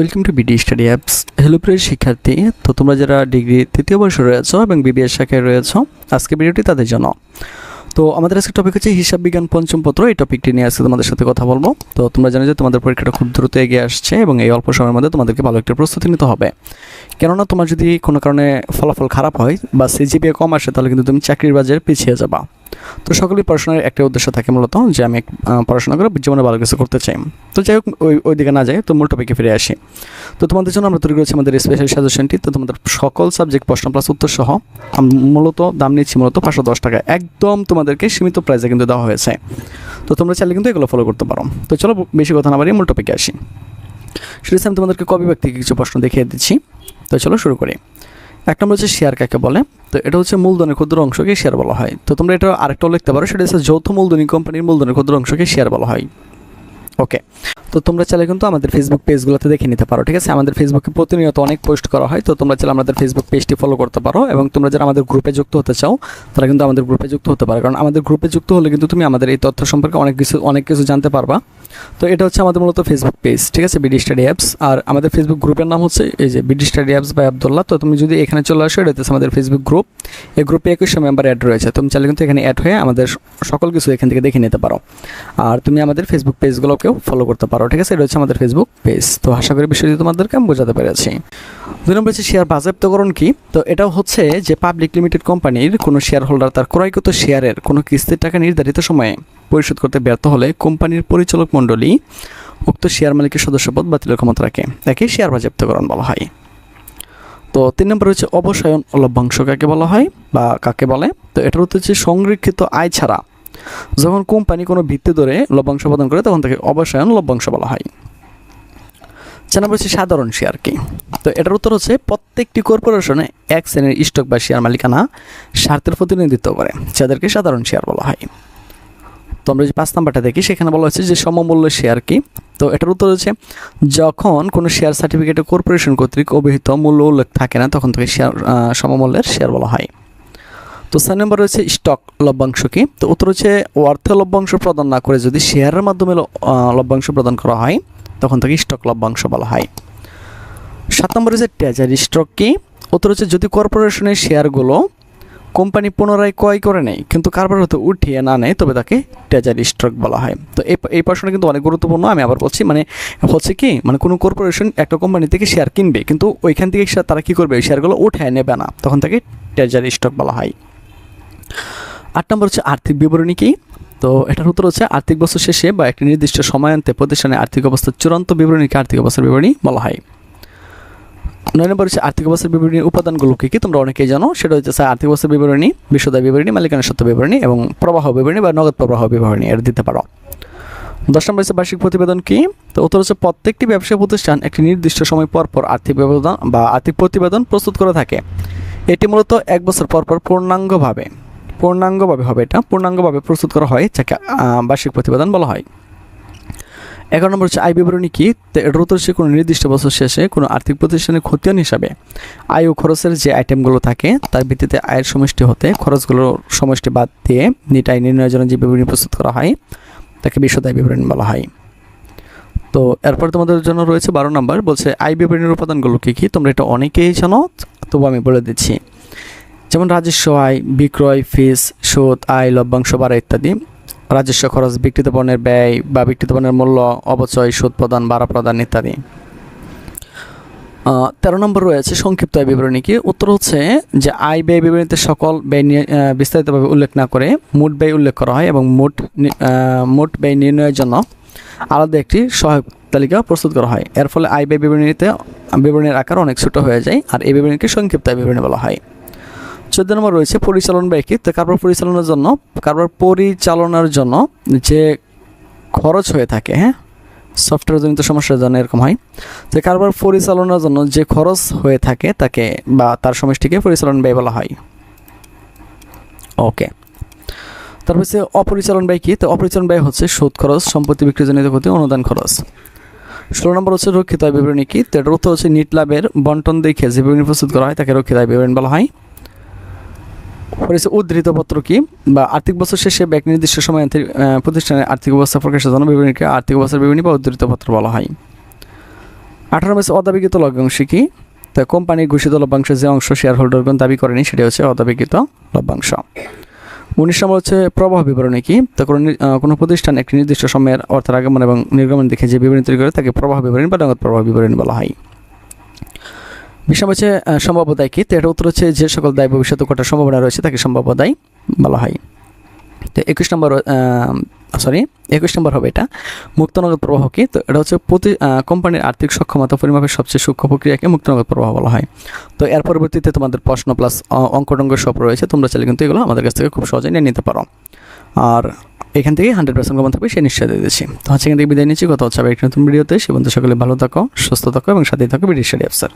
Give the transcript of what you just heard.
Welcome to BD study apps hello প্রিয় শিক্ষার্থী। তো তোমরা যারা ডিগ্রি তৃতীয় বর্ষে রয়েছো এবং বিবিএস শাখায় রয়েছো আজকে ভিডিওটি তাদের জন্য। তো আমাদের আজকে টপিক হচ্ছে হিসাব বিজ্ঞান পঞ্চম পত্র। এই টপিকটি নিয়ে আজকে তোমাদের সাথে কথা বলব। তো তোমরা জানো যে তোমাদের পরীক্ষাটা খুব দ্রুত এগিয়ে আসছে এবং এই অল্প সময়ের মধ্যে তোমাদেরকে ভালো একটা প্রস্তুতি নিতে হবে। কেননা তোমার যদি কোনো কারণে ফলাফল খারাপ হয় বা সিজিপিএ কম আসে, তাহলে কিন্তু তুমি চাকরির বাজারে পিছিয়ে যাবা। তো সকলেই পড়াশোনার একটা উদ্দেশ্য থাকে মূলত যে আমি পড়াশোনা করে জীবনে ভালো কিছু করতে চাই। তো যাই হোক, ওই ওই দিকে না যাই, তো মূল টপিকে ফিরে আসি। তো তোমাদের জন্য আমরা তৈরি করেছি আমাদের স্পেশাল সাজেশনটি তো তোমাদের সকল সাবজেক্ট প্রশ্ন প্লাস উত্তর সহ মূলত দাম নিচ্ছি মূলত পাঁচশো দশ টাকা। একদম তোমাদেরকে সীমিত প্রাইসে কিন্তু দেওয়া হয়েছে। তো তোমরা চাইলে কিন্তু এগুলো ফলো করতে পারো। তো চলো, বেশি কথা না বাড়িয়ে মূল টপিকে আসি। সেটা আমি তোমাদেরকে কবি ব্যক্তি কিছু প্রশ্ন দেখিয়ে দিচ্ছি। তো চলো শুরু করি। এক নম্বর হচ্ছে শেয়ার কাকে বলে? তো এটা হচ্ছে মূলধনের ক্ষুদ্র অংশকে শেয়ার বলা হয়। তো তোমরা এটা আরেকটাও লিখতে পারো, সেটা হচ্ছে যৌথ মূলধনী কোম্পানির মূলধনের ক্ষুদ্র অংশকে শেয়ার বলা হয়। ওকে তো তোমরা চাইলে কিন্তু আমাদের ফেসবুক পেজগুলোতে দেখে নিতে পারো, ঠিক আছে? আমাদের ফেসবুকে প্রতিনিয়ত অনেক পোস্ট করা হয়, তো তোমরা চাইলে আমাদের ফেসবুক পেজটি ফলো করতে পারো এবং তোমরা যারা আমাদের গ্রুপে যুক্ত হতে চাও, তারা কিন্তু আমাদের গ্রুপে যুক্ত হতে পারো। কারণ আমাদের গ্রুপে যুক্ত হলে কিন্তু তুমি আমাদের এই তথ্য সম্পর্কে অনেক কিছু অনেক কিছু জানতে পারবা। তো এটা হচ্ছে আমাদের মূলত ফেসবুক পেজ ঠিক আছে? বিডি স্টাডি অ্যাপস আর আমাদের ফেসবুক গ্রুপের নাম হচ্ছে এই যে BD study apps by Abdullah তো তুমি যদি এখানে চলে আসো এটা হচ্ছে আমাদের ফেসবুক গ্রুপ এই গ্রুপে একুশশো মেম্বার অ্যাড রয়েছে। তুমি চাইলে কিন্তু এখানে অ্যাড হয়ে আমাদের সকল কিছু এখান থেকে দেখে নিতে পারো। আর তুমি আমাদের ফেসবুক পেজগুলোকেও ফলো করতে পারো, ঠিক আছে? এটা হচ্ছে আমাদের ফেসবুক পেজ তো আশা করি বিষয়টি তোমাদেরকে আমি বোঝাতে পেরেছি। দুই নম্বর হচ্ছে শেয়ার বাজেপ্তকরণ কি? তো এটাও হচ্ছে যে পাবলিক লিমিটেড কোম্পানির কোনো শেয়ার হোল্ডার তার ক্রয়কৃত শেয়ারের কোনো কিস্তির টাকা নির্ধারিত সময়ে পরিশোধ করতে ব্যর্থ হলে কোম্পানির পরিচালক মণ্ডলী উক্ত শেয়ার মালিকের সদস্যপদ বাতিলের ক্ষমতা রাখে তাকে শেয়ার বাজেয়াপ্তকরণ বলা হয়। তো তিন নম্বর হচ্ছে অবসায়ন লভ্যাংশ কাকে বলা হয় বা কাকে বলে? তো এটার হচ্ছে হচ্ছে সংরক্ষিত আয় ছাড়া। যখন কোম্পানি কোনো ভিত্তি ধরে লভ্যাংশ প্রদান করে, তখন তাকে অবসায়ন লভ্যাংশ বলা হয়। চার নম্বর হচ্ছে সাধারণ শেয়ার কি? তো এটার উত্তর হচ্ছে প্রত্যেকটি কর্পোরেশনে এক শ্রেণির স্টক বা শেয়ার মালিকানা স্বার্থের প্রতিনিধিত্ব করে, যাদেরকে সাধারণ শেয়ার বলা হয়। তো আমরা যে পাঁচ নাম্বারটা দেখি, সেখানে বলা হচ্ছে যে সমমূল্য শেয়ার কি? তো এটার উত্তর হচ্ছে, যখন কোনো শেয়ার সার্টিফিকেটে কর্পোরেশন কর্তৃক অভিহিত মূল্য উল্লেখ থাকে না, তখন তাকে শেয়ার সমমূল্যের শেয়ার বলা হয়। তো ছয় নম্বর হচ্ছে স্টক লভ্যাংশ কি? তো উত্তর হচ্ছে, অর্থ লভ্যাংশ প্রদান না করে যদি শেয়ারের মাধ্যমে লভ্যাংশ প্রদান করা হয়, তখন তাকে স্টক লভ্যাংশ বলা হয়। সাত নম্বর হচ্ছে ট্রেজারি স্টক কি? উত্তর হচ্ছে, যদি কর্পোরেশনের শেয়ারগুলো কোম্পানি পুনরায় ক্রয় করে নেয়, কিন্তু কারবার হতে উঠিয়ে না নেয়, তবে তাকে ট্রেজারি স্টক বলা হয়। তো এই প্রশ্নটা কিন্তু অনেক গুরুত্বপূর্ণ, আমি আবার বলছি মানে হচ্ছে কি মানে কোনো কর্পোরেশন একটা কোম্পানি থেকে শেয়ার কিনবে, কিন্তু ওইখান থেকে তারা কী করবে? ওই শেয়ারগুলো উঠায় নেবে না, তখন তাকে ট্রেজারি স্টক বলা হয়। আট নম্বর হচ্ছে আর্থিক বিবরণী কি? তো এটার উত্তর হচ্ছে আর্থিক বছর শেষে বা একটি নির্দিষ্ট সময়ান্তে প্রতিষ্ঠানের আর্থিক অবস্থার চূড়ান্ত বিবরণীকে আর্থিক অবস্থার বিবরণী বলা হয়। নয় নম্বর হচ্ছে আর্থিক অবস্থার বিবরণীর উপাদানগুলো কি তোমরা অনেকেই জানো? সেটা হচ্ছে আর্থিক অবস্থার বিবরণী, বিশ্বদায় বিবরণী মালিকানা সত্য বিবরণী এবং প্রবাহ বিবরণী বা নগদ প্রবাহ বিবরণী এটা দিতে পারো। দশ নম্বর হচ্ছে বার্ষিক প্রতিবেদন কি? তো উত্তর হচ্ছে প্রত্যেকটি ব্যবসায়ী প্রতিষ্ঠান একটি নির্দিষ্ট সময় পর পর আর্থিক প্রতিবেদন বা আর্থিক প্রতিবেদন প্রস্তুত করে থাকে। এটি মূলত এক বছর পর পর পূর্ণাঙ্গভাবে পূর্ণাঙ্গভাবে হবে এটা, পূর্ণাঙ্গভাবে প্রস্তুত করা হয়, যাকে বার্ষিক প্রতিবেদন বলা হয়। এগারো নম্বর হচ্ছে আয় বিবরণী কি? এটার উত্তর হচ্ছে কোনো নির্দিষ্ট বছর শেষে কোনো আর্থিক প্রতিষ্ঠানের খতিয়ান হিসাবে আয় ও খরচের যে আইটেমগুলো থাকে, তার ভিত্তিতে আয়ের সমষ্টি হতে খরচগুলোর সমষ্টি বাদ দিয়ে নিট আয় নির্ণয়ের জন্য যে বিবরণী প্রস্তুত করা হয়, তাকে বিশদ আয় বিবরণী বলা হয়। তো এরপর তোমাদের জন্য রয়েছে বারো নম্বর, বলছে আয় বিবরণীর উপাদানগুলো কী কী? তোমরা এটা অনেকেই জানো তবু আমি বলে দিচ্ছি। যেমন রাজস্ব আয়, বিক্রয়, ফিস, সুদ, আয়, লভ্যাংশ ভাড়া ইত্যাদি। রাজস্ব খরচ, বিক্রিত পণ্যের ব্যয় বা বিক্রিত পণ্যের মূল্য অবচয় সুদ প্রদান, ভাড়া প্রদান ইত্যাদি। তেরো নম্বর রয়েছে সংক্ষিপ্ত আয় বিবরণী কি? উত্তর হচ্ছে যে আয় ব্যয় বিবরণীতে সকল ব্যয় নিয়ে বিস্তারিতভাবে উল্লেখ না করে মোট ব্যয় উল্লেখ করা হয় এবং মোট মোট ব্যয় নির্ণয়ের জন্য আলাদা একটি সহায়ক তালিকা প্রস্তুত করা হয়। এর ফলে আয় ব্যয় বিবরণীতে, বিবরণীর আকার অনেক ছোট হয়ে যায়, আর এই বিবরণীকে সংক্ষিপ্ত আয় বিবরণী বলা হয়। চোদ্দ নম্বর রয়েছে পরিচালন ব্যয় কি তো কারবার পরিচালনার জন্য, কারবার পরিচালনার জন্য যে খরচ হয়ে থাকে হ্যাঁ? সফটওয়্যার জনিত সমস্যার জন্য এরকম হয়। যে কারবার পরিচালনার জন্য যে খরচ হয়ে থাকে তাকে বা তার সমষ্টিকে পরিচালন ব্যয় বলা হয়। ওকে তারপর হচ্ছে অপরিচালন ব্যয় কি? তো অপরিচালন ব্যয় হচ্ছে সুদ খরচ, সম্পত্তি বিক্রিজনিত ক্ষতি, অনুদান খরচ। ষোলো নম্বর হচ্ছে রক্ষিত বিবরণী কি? তো এটার হচ্ছে নিট লাভের বন্টন দেখে যে বিবরণী প্রস্তুত করা হয় তাকে রক্ষিত বিবরণী বলা হয়। হচ্ছে উদ্ধৃত পত্র কি? বা আর্থিক বছর শেষে ব্যাংক নির্দিষ্ট সময় প্রতিষ্ঠানের আর্থিক অবস্থা প্রকাশের জন্য বিবরণীকে আর্থিক অবস্থার বিবরণী বা উদ্ধৃত পত্র বলা হয়। আঠারো হচ্ছে অদাবিকৃত লভ্যাংশ কি? তো কোম্পানির ঘোষিত লভ্যাংশ যে অংশ শেয়ার হোল্ডারগণ দাবি করেনি, সেটা হচ্ছে অদাবিকৃত লভ্যাংশ। উনিশ নম্বর হচ্ছে প্রবাহ বিবরণী কি? তো কোনো কোনো প্রতিষ্ঠান একটি নির্দিষ্ট সময়ের অর্থের আগমন এবং নির্গমন দেখে যে বিবরণী তৈরি করে, তাকে প্রবাহ বিবরণী বা নগদ প্রবাহ বিবরণী বলা হয়। বিষয় হচ্ছে সম্ভাব্য দায় কি? তো এটা উত্তর হচ্ছে যে সকল দায় ভবিষ্যতে ঘটার সম্ভাবনা রয়েছে তাকে সম্ভাব্য দায় বলা হয়। তো একুশ নম্বর সরি একুশ নম্বর হবে এটা মুক্ত নগদ প্রবাহ কি? তো এটা হচ্ছে প্রতি কোম্পানির আর্থিক সক্ষমতা পরিমাপের সবচেয়ে সূক্ষ্ম প্রক্রিয়াকে মুক্ত নগদ প্রবাহ বলা হয়। তো এর পরবর্তীতে তোমাদের প্রশ্ন প্লাস অঙ্ক টঙ্ক সব রয়েছে, তোমরা চাইলে কিন্তু এগুলো আমাদের কাছ থেকে খুব সহজে নিয়ে নিতে পারো। আর এখান থেকে হান্ড্রেড পার্সেন্ট কমন থাকবে সে নিশ্চয় দিয়ে দিচ্ছি। তো হচ্ছে এখান থেকে বিদায় নিচ্ছি, কথা হচ্ছে আবার একটি নতুন ভিডিওতে। সে বন্ধু সকলে ভালো থাকো, সুস্থ থাকো এবং সাথেই থাকো স্টাডি অফিসার